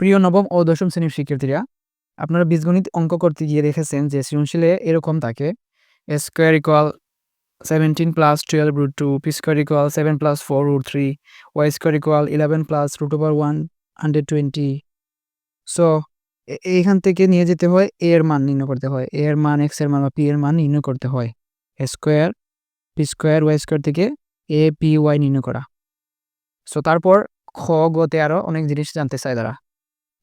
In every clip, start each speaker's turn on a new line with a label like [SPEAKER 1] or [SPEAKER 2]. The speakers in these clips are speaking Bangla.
[SPEAKER 1] প্রিয় নবম ও দশম শ্রেণির শিক্ষার্থীরা, আপনারা বীজগণিত অঙ্ক করতে গিয়ে দেখেছেন যে সৃজনশীলে এরকম থাকে square equal seventeen plus twelve root two, P square equal seven plus four root three, Y square equal eleven plus root over one, hundred twenty. So এইখান থেকে নিয়ে যেতে হয় এ এর মান নির্ণয় করতে হয়, এ এর মান এক্সের মান বা পি এর মান নির্ণয় করতে হয় square, P square, Y square থেকে এ, পি, ওয়াই নির্ণয় করা। সো, তারপর খ গতে আরও অনেক জিনিস জানতে চায় তারা।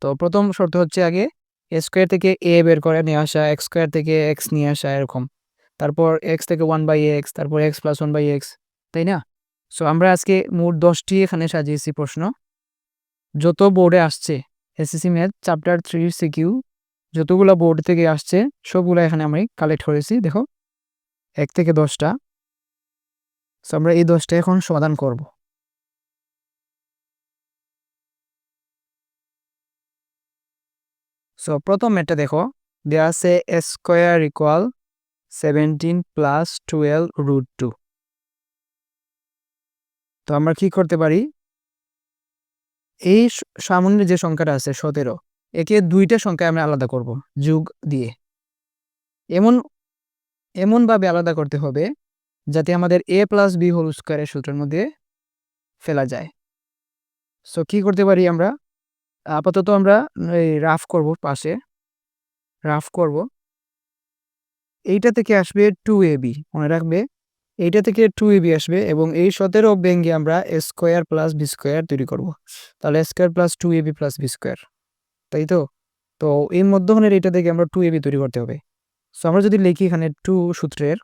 [SPEAKER 1] তো প্রথম শর্ত হচ্ছে আগে এ স্কোয়ার থেকে এ বের করে নিয়ে আসা এক্স স্কোয়ার থেকে এক্স নিয়ে আসা এরকম। তারপর এক্স থেকে ওয়ান বাই এক্স তারপর X plus one by X তাই না? সো আমরা আজকে মোট দশটি এখানে সাজিয়েছি প্রশ্ন। যত বোর্ডে আসছে SSC math chapter three CQ যতগুলো বোর্ড থেকে আসছে, সবগুলো এখানে আমি কালেক্ট করেছি, দেখো। এক থেকে দশটা। সো আমরা এই দশটা এখন সমাধান করব। সো প্রথম ম্যাটটা দেখো। দেওয়া আছে square equal seventeen plus twelve root two তো আমরা কি করতে পারি? এই সামনের যে সংখ্যাটা আছে সতেরো, একে দুইটা সংখ্যায় আমরা আলাদা করব, যুগ দিয়ে। এমন, এমনভাবে আলাদা করতে হবে যাতে আমাদের এ প্লাস বি হোল স্কোয়ারের সূত্রের মধ্যে ফেলা যায়। সো কি করতে পারি আমরা? আপাতত আমরা এই রাফ করব পাশে। রাফ করব। এইটা থেকে আসবে টু এ বি মনে রাখবে? এইটা থেকে টু এ বি আসবে এবং এই সতেরো ব্যঙ্গে আমরা স্কোয়ার প্লাস বি স্কোয়ার তৈরি করব। তাহলে square plus two A B plus B square তাই তো? তো এই মধ্যখানের এইটা থেকে আমরা টু এ বি তৈরি করতে হবে। সো আমরা যদি লিখি এখানে টু সূত্রের,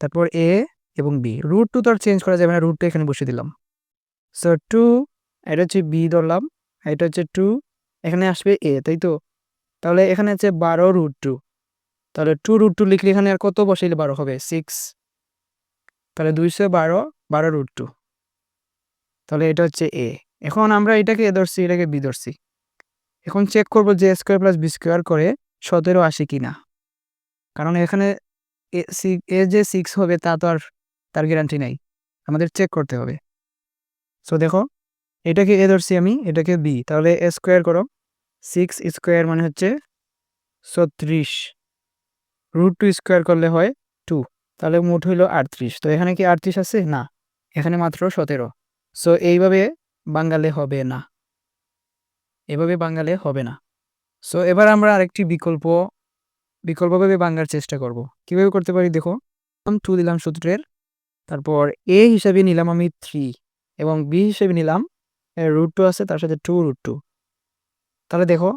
[SPEAKER 1] তারপর এ এবং বি রুট টু তো আর চেঞ্জ করা যাবে না রুটটা এখানে বসে দিলাম। সো টু এটা হচ্ছে বি ধরলাম। এটা হচ্ছে টু এখানে আসবে এ তাই তো? তাহলে এখানে হচ্ছে বারো রুট টু তাহলে টু রুট টু লিখলে এখানে আর কত বসাইলে বারো হবে? সিক্স তাহলে দুইশো বারো বারো রুট টু তাহলে এটা হচ্ছে এ এখন আমরা এটাকে এ ধরছি, এটাকে বি ধরছি। এখন চেক করব যে স্কোয়ার প্লাস বি স্কোয়ার করে সতেরো আসে কি না কারণ এখানে এ যে সিক্স হবে তা তো আর, তার গ্যারান্টি নাই। আমাদের চেক করতে হবে। সো দেখো এটাকে এ ধরছি আমি, এটাকে বি। তাহলে এ স্কোয়ার করো, সিক্স স্কোয়ার মানে হচ্ছে ছত্রিশ। রুট টু স্কোয়ার করলে হয় টু। তাহলে মোট হইল আটত্রিশ। তো এখানে কি আটত্রিশ আছে? না। এখানে মাত্র সতেরো। সো এইভাবে বাঙ্গালে হবে না। এভাবে বাঙ্গালে হবে না। সো এবার আমরা আরেকটি বিকল্প, বিকল্পভাবে বাঙ্গার চেষ্টা করব। কীভাবে করতে পারি দেখো? আমি টু দিলাম সূত্রের। তারপর এ হিসাবে নিলাম আমি থ্রি এবং বি হিসেবে নিলাম রুট টু আছে, তার সাথে টু রুট টু তাহলে দেখো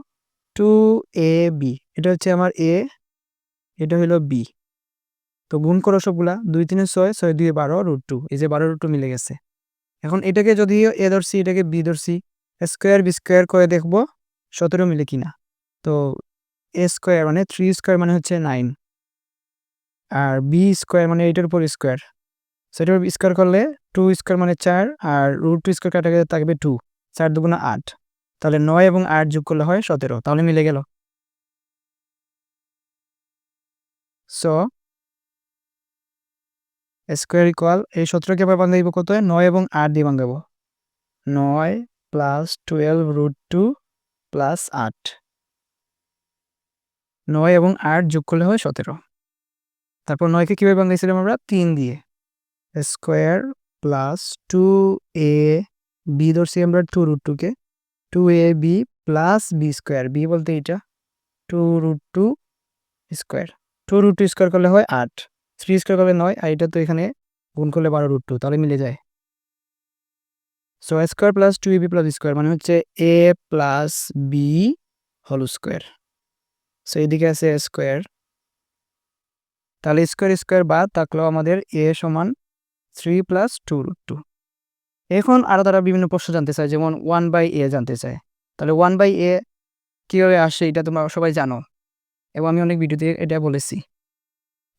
[SPEAKER 1] টু এ বি এটা হচ্ছে আমার এ এটা হলো বি তো গুণ করো সবগুলা, দুই তিনে ছয় ছয় দুই বারো রুট টু এই যে বারো রুট টু মিলে গেছে। এখন এটাকে যদি এ ধরছি, এটাকে বি ধরছি স্কোয়ার বি স্কোয়ার করে দেখব, সতেরো মিলে কিনা। তো এ স্কোয়ার মানে থ্রি স্কোয়ার মানে হচ্ছে নাইন আর বি স্কোয়ার মানে এইটার উপর স্কোয়ার সেটার স্কোয়ার করলে টু স্কোয়ার মানে চার আর রুট টু স্কোয়ার কাটা গেলে থাকবে টু চার দুগুণা আট। তাহলে নয় এবং আট যোগ করলে হয় সতেরো, তাহলে মিলে গেল। সো স্কোয়ার ইকুয়াল এই সতেরোকে আবার বাঙ্গাইব কত? নয় এবং আট দিয়ে বাঙ্গাবো নয় plus twelve root two plus আট। নয় এবং আট যোগ করলে হয় সতেরো। তারপর নয়কে কীভাবে বাঙ্গাইছিলাম আমরা? তিন দিয়ে। Square plus two A B ধরছি আমরা টু রুট টুকে two A B plus B square B বলতে এইটা। Two root two square two root two square করলে হয় আট। থ্রি স্কোয়ার করলে নয়, আর এটা তো এখানে গুণ করলে বারো রুট টু তাহলে মিলে যায়। So square plus two B plus square মানে হচ্ছে এ প্লাস বি হল স্কোয়ার সো এদিকে আছে স্কোয়ার তাহলে স্কোয়ার স্কোয়ার বাদ থাকলেও আমাদের এ সমান three plus two root two এখন আরও তারা বিভিন্ন প্রশ্ন জানতে চায়, যেমন ওয়ান বাই এ জানতে চায়। তাহলে ওয়ান বাই এ কীভাবে আসে এটা তোমরা সবাই জানো। এবং আমি অনেক ভিডিওতে এটা বলেছি।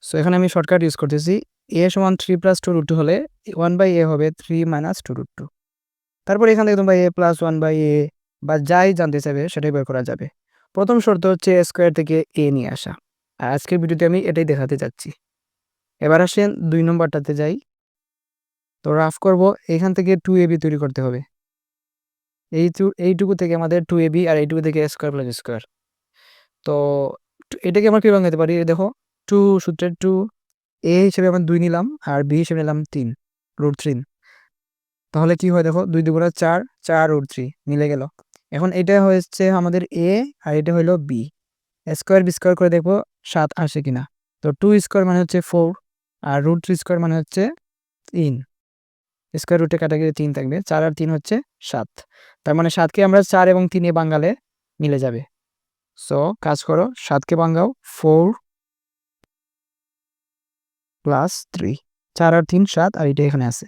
[SPEAKER 1] সো এখানে আমি শর্টকাট ইউজ করতেছি। এ সমান three plus two root two হলে ওয়ান বাই এ হবে three minus two root two তারপর এখান থেকে তোমরা A plus one by A বা যাই জানতে চাইবে সেটাই বের করা যাবে। প্রথম শর্ত হচ্ছে স্কোয়ার থেকে এ নিয়ে আসা। আর আজকের ভিডিওতে আমি এটাই দেখাতে যাচ্ছি। এবার আসেন দুই নম্বরটাতে যাই। তো রাফ করব, এখান থেকে টু এ বি তৈরি করতে হবে। এই টু এইটুকু থেকে আমাদের টু এ বি আর এইটুকু থেকে স্কোয়ার প্লাস স্কোয়ার তো এটাকে আমরা কী ভাঙাতে পারি? দেখো টু সূত্রের টু এ হিসেবে আমরা দুই নিলাম আর বি হিসেবে নিলাম তিন রুট থ্রি তাহলে কি হয় দেখো, দুই দুগুণা চার চার রুট থ্রি মিলে গেল। এখন এটা হয়েছে আমাদের এ আর এটা হলো বি স্কোয়ার বি স্কোয়ার করে দেখব সাত আসে কিনা। তো টু স্কোয়ার মানে হচ্ছে ফোর আর রুট থ্রি স্কোয়ার মানে হচ্ছে তিন। স্কোয়ার রুটে কাটা গেলে তিন থাকবে। চার আর তিন হচ্ছে সাত। তার মানে সাতকে আমরা চার এবং তিনে বাঙ্গালে মিলে যাবে। সো কাজ করো, সাতকে বাঙ্গাও ফোর প্লাস থ্রি চার আর তিন সাত, আর এটা এখানে আছে।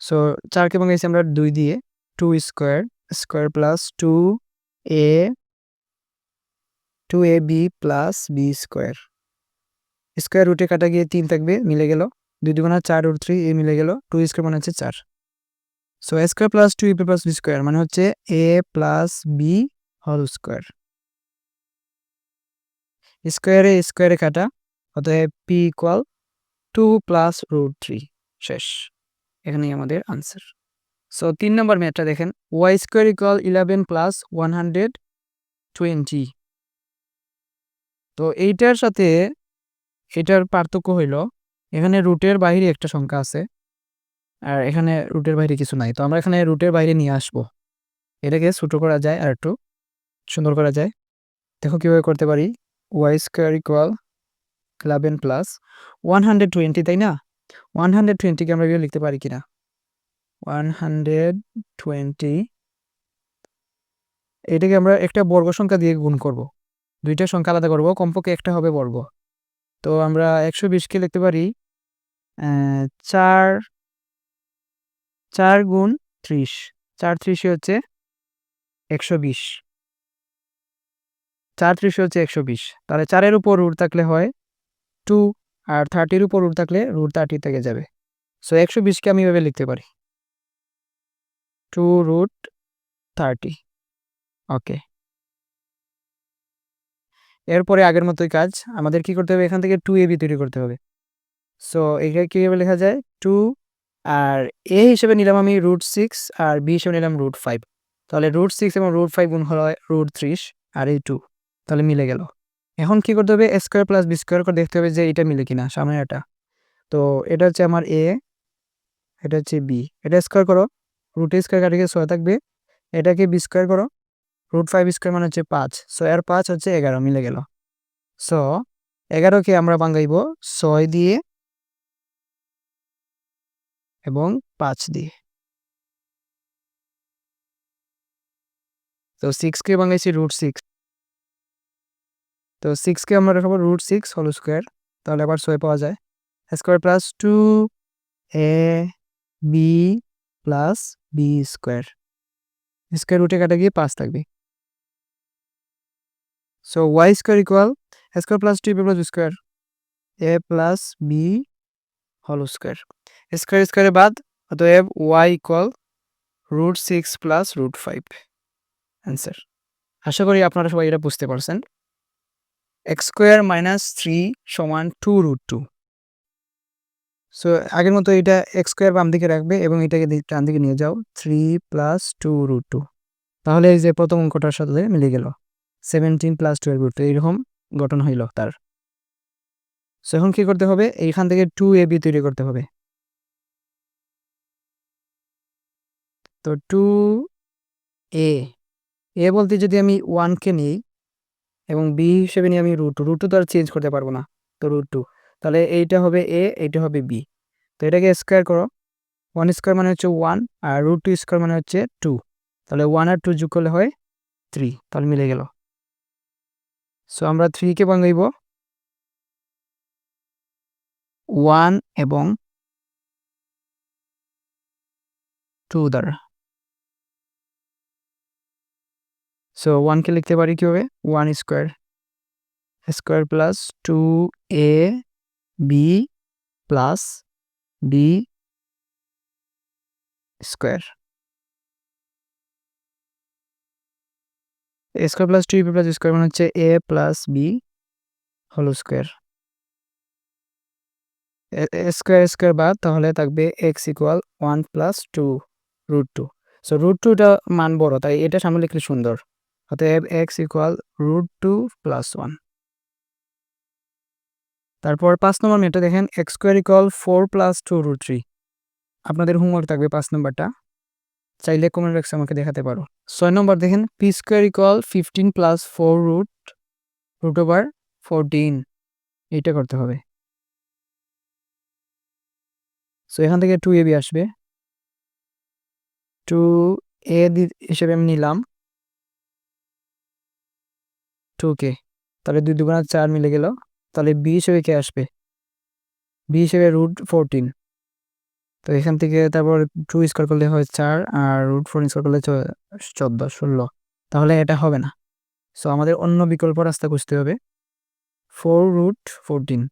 [SPEAKER 1] সো চারকে ভাঙাইছি আমরা দুই দিয়ে two square square plus two A two A B plus B square square রুটে কাটা গিয়ে তিন থাকবে, মিলে গেল। দুই দুগুণা চার রুট থ্রি, এ মিলে গেল। টু স্কোয়ার মানে হচ্ছে চার। So A square plus two A plus B square মানে হচ্ছে এ প্লাস বি হল স্কোয়ার স্কোয়ারে স্কোয়ারে কাটা, অতএব P equal two plus root three শেষ। এখানেই আমাদের আনসার সো তিন নম্বর ম্যাথটা দেখেন। Y square equal eleven plus one hundred twenty তো এইটার সাথে এটার পার্থক্য হইল, এখানে রুটের বাইরে একটা সংখ্যা আছে, আর এখানে রুটের বাইরে কিছু নাই। তো আমরা এখানে রুটের বাইরে নিয়ে আসব। এটাকে ছোটো করা যায় আর একটু সুন্দর করা যায়। দেখো কীভাবে করতে পারি। Y square equal eleven plus one hundred twenty তাই না? ওয়ান হান্ড্রেড টোয়েন্টিকে আমরা এভাবে লিখতে পারি কিনা? ওয়ান হান্ড্রেড টোয়েন্টি এটাকে আমরা একটা বর্গ সংখ্যা দিয়ে গুণ করব। দুইটা সংখ্যা আলাদা করব, কমপক্ষে একটা হবে বর্গ। তো আমরা একশো বিশকে লিখতে পারি চার চার গুণ ত্রিশ। চার ত্রিশে হচ্ছে একশো বিশ। চার ত্রিশে হচ্ছে একশো বিশ। তাহলে চারের উপর রুট থাকলে হয় টু, আর থার্টির উপর রুট থাকলে রুট থার্টি থেকে যাবে। সো একশো বিশকে আমি এভাবে লিখতে পারি। Two root thirty. ওকে। এরপরে আগের মতোই কাজ। আমাদের কি করতে হবে? এখান থেকে টু এ বি তৈরি করতে হবে। সো এখানে কীভাবে লেখা যায়? টু আর এ হিসেবে নিলাম আমি রুট সিক্স আর বি হিসেবে নিলাম রুট ফাইভ তাহলে রুট সিক্স এবং রুট ফাইভ গুণ হয় রুট ত্রিশ আর এই টু তাহলে মিলে গেল। এখন কি করতে হবে? স্কোয়ার প্লাস বি স্কোয়ার করে দেখতে হবে যে এটা মিলে কিনা, সামনে এটা। তো এটা হচ্ছে আমার এ এটা হচ্ছে বি এটা স্কোয়ার করো। রুট স্কোয়ার কাটিকে ছয় থাকবে। এটাকে বি স্কোয়ার করো। রুট ফাইভ স্কোয়ার মানে হচ্ছে পাঁচ। সো এর পাঁচ হচ্ছে এগারো, মিলে গেল। সো এগারোকে আমরা বাঙ্গাইব ছয় দিয়ে এবং পাঁচ দিয়ে। তো সিক্সকে বাঙ্গাইছি রুট সিক্স তো সিক্সকে আমরা রাখব রুট সিক্স হোল স্কোয়ার তাহলে আবার ছয় পাওয়া যায়। Square plus two A B plus B square square রুটে কাটা গিয়ে পাঁচ থাকবে। So Y square equal square plus two plus square A plus B whole square square স্কোয়ারে বাদ, অতএব Y equal root six plus root five answer আশা করি আপনারা সবাই এটা বুঝতে পারছেন। এক্স স্কোয়ার মাইনাস থ্রি সমান টু রুট টু সো আগের মতো এটা এক্স স্কোয়ার বাম দিকে রাখবে এবং এটাকে ডান দিকে নিয়ে যাও। Three plus two root two তাহলে এই যে প্রথম অঙ্কটার সাথে মিলে গেল। সেভেন্টিন প্লাস টুয়েলভ রুট এইরকম গঠন হইল তার। সো এখন কী করতে হবে? এইখান থেকে টু এ বি তৈরি করতে হবে। তো টু এ এ বলতে যদি আমি ওয়ানকে নিই এবং বি হিসেবে নিয়ে আমি রুট রুট টু তো আর চেঞ্জ করতে পারব না, তো রুট টু তাহলে এইটা হবে এ এইটা হবে বি তো এটাকে স্কোয়ার করো। ওয়ান স্কোয়ার মানে হচ্ছে ওয়ান আর রুট টু স্কোয়ার মানে হচ্ছে টু তাহলে ওয়ান আর টু যোগ করলে হয় থ্রি তাহলে মিলে গেল। সো আমরা থ্রিকে বাঙাইব ওয়ান এবং টু দ্বারা। সো ওয়ানকে লিখতে পারি কীভাবে? One square square plus two A B plus B square square plus two B plus square মানে হচ্ছে A plus B whole square square square বাদ, তাহলে থাকবে X equal one plus two root two so root টুটা মান বড়, তাই এটা সামনে লিখলে সুন্দর। অতএব X equal root two plus one তারপর পাঁচ নম্বর মেয়েটা দেখেন X square equal four plus two root three আপনাদের হোমওয়ার্ক থাকবে পাঁচ নম্বরটা। চাইলে কমেন্ট বক্সে আমাকে দেখাতে পারো। ছয় নম্বর দেখেন P square equal fifteen plus four root root over fourteen এইটা করতে হবে। সো এখান থেকে টু এ বি আসবে। টু এ হিসেবে আমি নিলাম। টু কে তাহলে দুই দুগুণা চার মিলে গেল। তাহলে বি হিসেবে কে আসবে। বি হিসেবে রুট ফোরটিন তো এখান থেকে তারপর টু স্কোয়ার করলে হয় চার আর রুট ফোর স্কোয়ার করলে চোদ্দ, ষোলো। তাহলে এটা হবে না। সো আমাদের অন্য বিকল্প রাস্তা খুঁজতে হবে। ফোর রুট ফোরটিন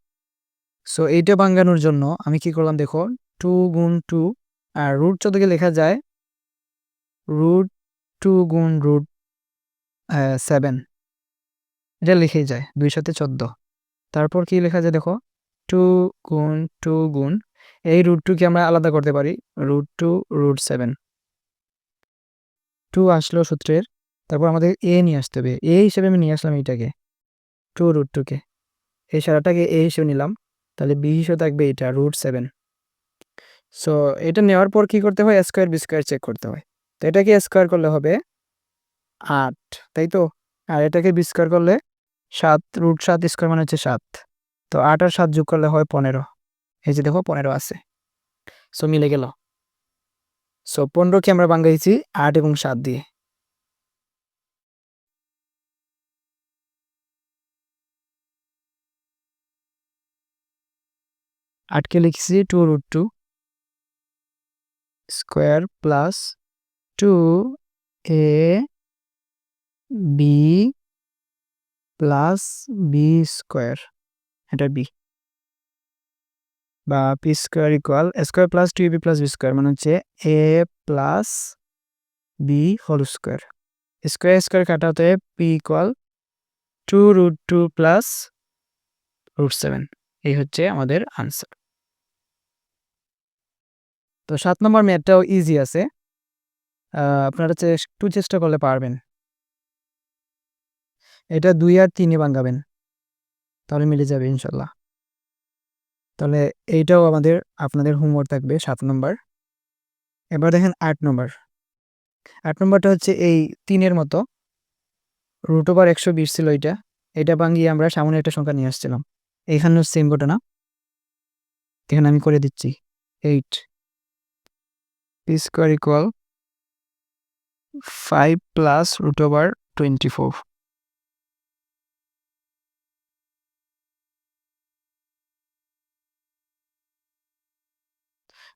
[SPEAKER 1] সো এইটা বাঙ্গানোর জন্য আমি কি করলাম দেখো টু গুণ টু আর রুট চোদ্দকে লেখা যায় রুট টু গুণ রুট সেভেন এটা লিখেই যায়, দুই সাথে চোদ্দ। তারপর কি লেখা যায় দেখো টু গুণ টু গুণ এই রুট টুকে আমরা আলাদা করতে পারি। Root two root seven two আসলো সূত্রের, তারপর আমাদের এ নিয়ে আসতে হবে। এ হিসেবে আমি নিয়ে আসলাম এইটাকে। টু রুট টুকে এই সারাটাকে এ হিসেবে নিলাম। তাহলে বি হিসেবে থাকবে এটা রুট সেভেন সো এটা নেওয়ার পর কি করতে হয়? স্কোয়ার বি স্কোয়ার চেক করতে হয়। তো এটাকে স্কোয়ার করলে হবে আট, তাই তো? আর এটাকে বি স্কোয়ার করলে সাত রুট সাত স্কোয়ার মানে হচ্ছে সাত। তো আট আর সাত যোগ করলে হয় পনেরো। এই যে দেখো পনেরো আছে। সো মিলে গেল। সো পনেরোকে আমরা বাঙ্গাইছি আট এবং সাত দিয়ে। আটকে লিখছি two root two square plus two A B plus B square এটা বি বা P square equal square plus two B plus B square মানে হচ্ছে A plus B whole square square square কাটাতে P equal two root two plus root seven এই হচ্ছে আমাদের আনসার তো সাত নম্বর ম্যাথটাও ইজি আছে। আপনারা একটু চেষ্টা করলে পারবেন। এটা দুই আর তিনে বাঙ্গাবেন তাহলে মিলে যাবে ইনশাল্লাহ। তাহলে এইটাও আমাদের, আপনাদের হোমওয়ার্ক থাকবে সাত নম্বর এবার দেখেন আট নম্বর আট নম্বরটা হচ্ছে এই তিনের মতো। রুট ওভার একশো বিশ ছিল এটা এটা ভাঙিয়ে আমরা সামনে একটা সংখ্যা নিয়ে আসছিলাম। এইখানে সেম ঘটনা। এখানে আমি করে দিচ্ছি। Eight P square equal five plus root over twenty four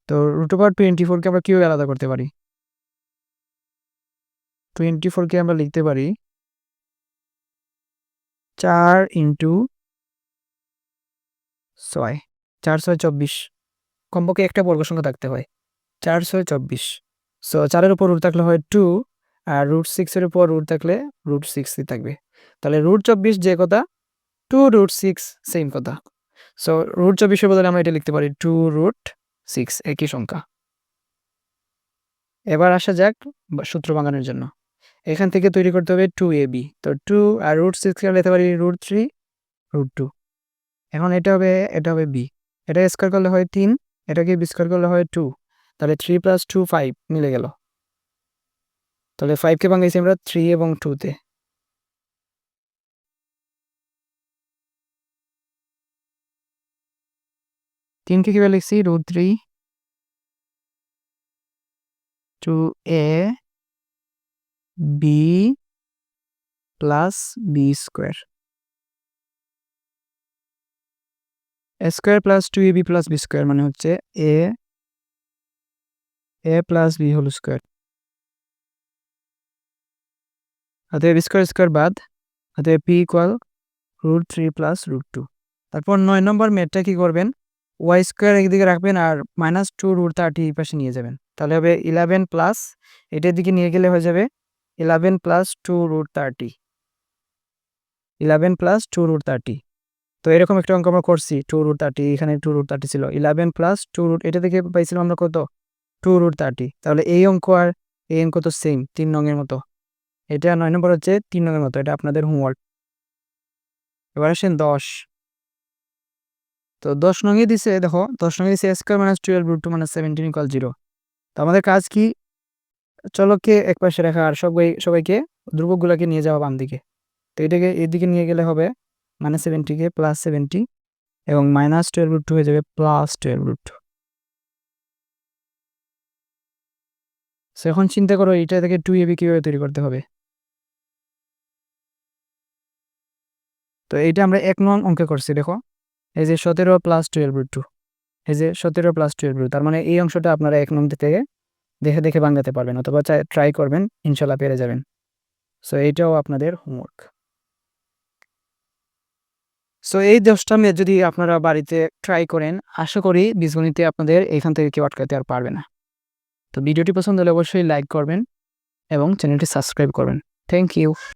[SPEAKER 1] তো রুট ওভার টোয়েন্টি ফোরকে আমরা কীভাবে আলাদা করতে পারি? টোয়েন্টি ফোরকে আমরা লিখতে পারি চার ইন্টু ছয়, চার ছয় চব্বিশ। কমপক্ষে একটা বর্গ সংখ্যা থাকতে হয়। চার ছয় চব্বিশ। সো চারের উপর রুট থাকলে হয় টু আর রুট সিক্সের উপর রুট থাকলে রুট সিক্সই থাকবে। তাহলে রুট চব্বিশ যে কথা টু রুট সিক্স সেম কথা। সো রুট চব্বিশের বদলে আমরা এটা লিখতে পারি টু রুট সিক্স একই সংখ্যা। এবার আসা যাক সূত্র বাঙানোর জন্য। এখান থেকে তৈরি করতে হবে টু এ বি তো টু আর রুট সিক্স লিখতে পারি রুট থ্রি রুট টু এখন এটা হবে এটা হবে বি এটা স্কোয়ার করলে হয় তিন, এটাকে বি স্কোয়ার করলে হয় টু তাহলে থ্রি প্লাস টু ফাইভ মিলে গেল। তাহলে ফাইভকে ভাঙাইছি আমরা থ্রি এবং টুতে তিনকে কীভাবে লিখছি root three two A B plus B square square plus two A B plus B square মানে হচ্ছে A A plus B whole square অতএব স্কোয়ার স্কোয়ার বাদ, অতএব P equal root three plus root two তারপর নয় নম্বর মেটটা কি করবেন? ওয়াই স্কোয়ার একদিকে রাখবেন আর মাইনাস টু রুট থার্টি এই পাশে নিয়ে যাবেন। তাহলে হবে ইলেভেন প্লাস এটার দিকে নিয়ে গেলে হয়ে যাবে eleven plus two root thirty eleven plus two root thirty তো এরকম একটা অঙ্ক আমরা করছি টু রুট থার্টি এখানে টু রুট থার্টি ছিল। ইলেভেন প্লাস টু রুট এটা থেকে পাইছিলাম আমরা কত? টু রুট থার্টি তাহলে এই অঙ্ক আর এই অঙ্ক তো সেম তিন নঙের মতো। এটা নয় নম্বর হচ্ছে তিন নঙের মতো, এটা আপনাদের হোমওয়ার্ক এবার আসেন দশ। তো দশ নঙে দিছে, দেখো, দশ নঙে দিছে square minus twelve root two minus seventeen equal zero তো আমাদের কাজ কি? চলককে এক পাশে রাখা আর সবাই সবাইকে ধ্রুবকগুলোকে নিয়ে যাওয়া বাম দিকে। তো এটাকে এদিকে নিয়ে গেলে হবে মাইনাস সেভেন্টিকে প্লাস সেভেন্টি এবং মাইনাস টুয়েলভ রুট টু হয়ে যাবে plus twelve root two so এখন চিন্তা করো এটা থেকে টু এবি কীভাবে তৈরি করতে হবে? তো এইটা আমরা এক নং অঙ্কে করছি, দেখো। এই যে সতেরো প্লাস টুয়েলভ রুট টু এই যে সতেরো প্লাস টুয়েলভ রুট তার মানে এই অংশটা আপনারা এক নং থেকে দেখে দেখে বাংলাতে পারবেন অথবা ট্রাই করবেন ইনশাল্লাহ পেরে যাবেন। সো এইটাও আপনাদের হোমওয়ার্ক সো এই দশটা মেয়ে যদি আপনারা বাড়িতে ট্রাই করেন, আশা করি বীজগণিতে আপনাদের এখান থেকে কেউ আটকাতে আর পারবে না। তো, ভিডিওটি পছন্দ হলে অবশ্যই লাইক করবেন এবং চ্যানেলটি সাবস্ক্রাইব করবেন। Thank you